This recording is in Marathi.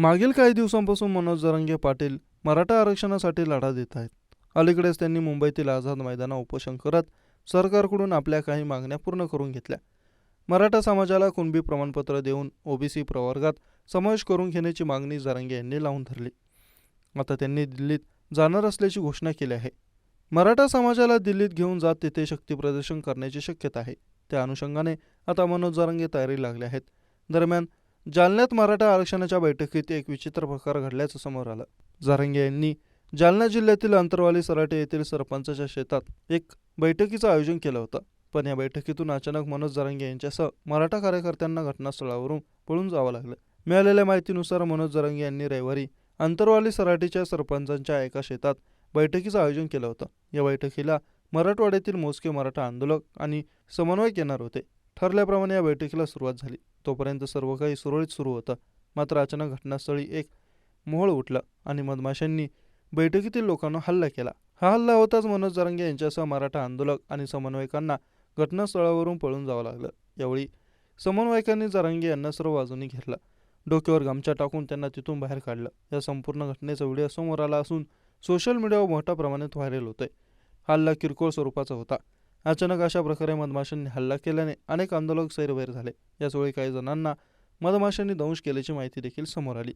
मागील काही दिवसांपासून मनोज जरांगे पाटील मराठा आरक्षणासाठी लढा देत आहेत. अलीकडेच त्यांनी मुंबईतील आझाद मैदानावर उपोषण करत सरकारकडून आपल्या काही मागण्या पूर्ण करून घेतल्या. मराठा समाजाला कुणबी प्रमाणपत्र देऊन ओबीसी प्रवर्गात समावेश करून घेण्याची मागणी जरांगे यांनी लावून धरली. आता त्यांनी दिल्लीत जाणार असल्याची घोषणा केली आहे. मराठा समाजाला दिल्लीत घेऊन जात तिथे शक्तीप्रदर्शन करण्याची शक्यता आहे. त्या अनुषंगाने आता मनोज जरांगे तयारी लागले आहेत. दरम्यान जालन्यात मराठा आरक्षणाच्या बैठकीत एक विचित्र प्रकार घडल्याचं समोर आलं. जारंगे यांनी जालना जिल्ह्यातील अंतरवाली सराटे येथील सरपंचाच्या शेतात एक बैठकीचं आयोजन केलं होतं. पण या बैठकीतून अचानक मनोज जारंगे यांच्यासह मराठा कार्यकर्त्यांना घटनास्थळावरून पळून जावं लागलं. मिळालेल्या माहितीनुसार मनोज जरंगे यांनी रविवारी अंतरवाली सराटीच्या सरपंचांच्या एका शेतात बैठकीचं आयोजन केलं होतं. या बैठकीला मराठवाड्यातील मोजके मराठा आंदोलक आणि समन्वयक येणार होते. ठरल्याप्रमाणे या बैठकीला सुरुवात झाली. तोपर्यंत सर्व काही सुरळीत सुरू होतं. मात्र अचानक घटनास्थळी एक मोहळ उठलं आणि मधमाशांनी बैठकीतील लोकांना हल्ला केला. हा हल्ला होताच मनोज जरांगे यांच्यासह मराठा आंदोलक आणि समन्वयकांना घटनास्थळावरून पळून जावं लागलं. यावेळी समन्वयकांनी जरांगे यांना सर्व बाजूनी घेरलं डोक्यावर गमछा टाकून त्यांना तिथून बाहेर काढलं. या संपूर्ण घटनेचा व्हिडिओ समोर आला असून सोशल मीडियावर मोठ्या प्रमाणात व्हायरल होतोय. हल्ला किरकोळ स्वरूपाचा होता. अचानक अशा प्रकारे मधमाशांनी हल्ला केल्याने अनेक आंदोलक सैरवैर झाले. याचवेळी काही जणांना मधमाशांनी दंश केल्याची माहिती देखील समोर आली.